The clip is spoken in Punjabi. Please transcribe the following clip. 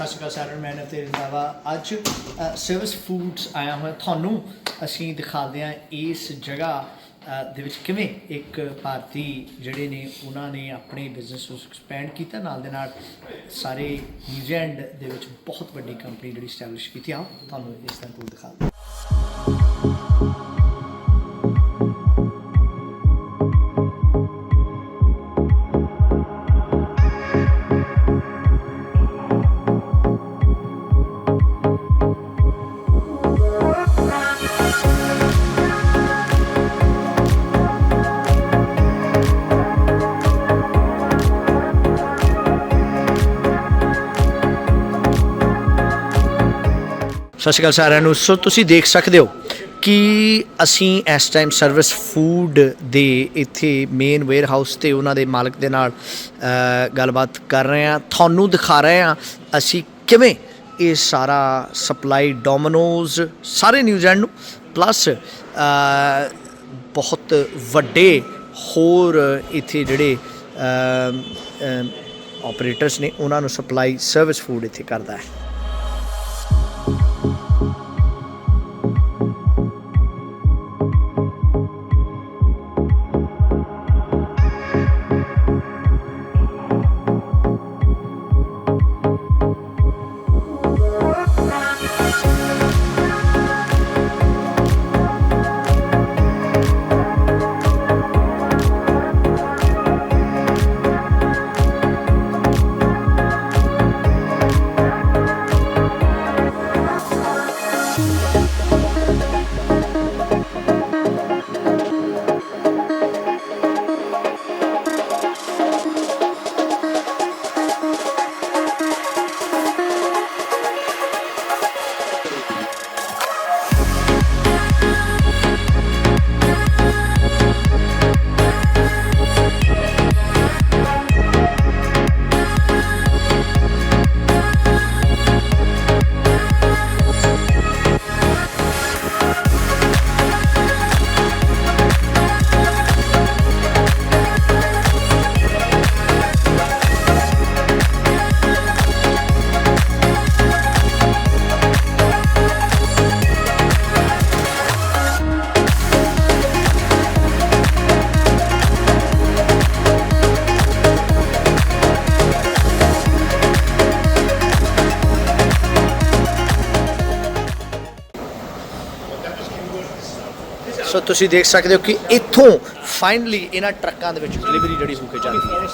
ਸਤਿ ਸ਼੍ਰੀ ਅਕਾਲ ਸਾਰਿਆਂ ਨੂੰ, ਮੈਂ ਨਵਤੇਜ ਰੰਧਾਵਾ। ਅੱਜ ਸਰਵਿਸ ਫੂਡਸ ਆਇਆ ਹੋਇਆ ਤੁਹਾਨੂੰ। ਅਸੀਂ ਦਿਖਾਉਂਦੇ ਹਾਂ ਇਸ ਜਗ੍ਹਾ ਦੇ ਵਿੱਚ ਕਿਵੇਂ ਇੱਕ ਭਾਰਤੀ ਜਿਹੜੇ ਨੇ, ਉਹਨਾਂ ਨੇ ਆਪਣੇ ਬਿਜ਼ਨਸ ਨੂੰ ਐਕਸਪੈਂਡ ਕੀਤਾ। ਨਾਲ ਦੇ ਨਾਲ ਸਾਰੇ ਨਿਊਜ਼ੀਲੈਂਡ ਦੇ ਵਿੱਚ ਬਹੁਤ ਵੱਡੀ ਕੰਪਨੀ ਜਿਹੜੀ ਸਟੈਬਲਿਸ਼ ਕੀਤੀ। ਆ ਤੁਹਾਨੂੰ ਇਸ ਦਾ ਟੂਰ ਦਿਖਾਉਂਦੇ ਸਤਿ ਸ਼੍ਰੀ ਅਕਾਲ ਸਾਰਿਆਂ ਨੂੰ। ਸੋ ਤੁਸੀਂ ਦੇਖ ਸਕਦੇ ਹੋ ਕਿ ਅਸੀਂ ਇਸ ਟਾਈਮ ਸਰਵਿਸ ਫੂਡ ਦੇ ਇੱਥੇ ਮੇਨ ਵੇਅਰ ਹਾਊਸ ਤੇ ਉਹਨਾਂ ਦੇ ਮਾਲਕ ਦੇ ਨਾਲ ਗੱਲਬਾਤ ਕਰ ਰਹੇ ਹਾਂ। ਤੁਹਾਨੂੰ ਦਿਖਾ ਰਹੇ ਹਾਂ ਅਸੀਂ ਕਿਵੇਂ ਇਹ ਸਾਰਾ ਸਪਲਾਈ ਡੋਮਿਨੋਜ਼ ਸਾਰੇ ਨਿਊਜ਼ੀਲੈਂਡ ਨੂੰ ਪਲੱਸ ਬਹੁਤ ਵੱਡੇ ਹੋਰ ਇੱਥੇ ਜਿਹੜੇ ਆਪਰੇਟਰਸ ਨੇ ਉਹਨਾਂ ਨੂੰ ਸਪਲਾਈ ਸਰਵਿਸ ਫੂਡ ਇੱਥੇ ਕਰਦਾ ਹੈ। ਸੋ ਤੁਸੀਂ ਦੇਖ ਸਕਦੇ ਹੋ ਕਿ ਇੱਥੋਂ ਫਾਈਨਲੀ ਇਹਨਾਂ ਟਰੱਕਾਂ ਦੇ ਵਿੱਚ ਡਿਲੀਵਰੀ ਜਿਹੜੀ ਹੋ ਕੇ ਜਾਂਦੀ ਹੈ।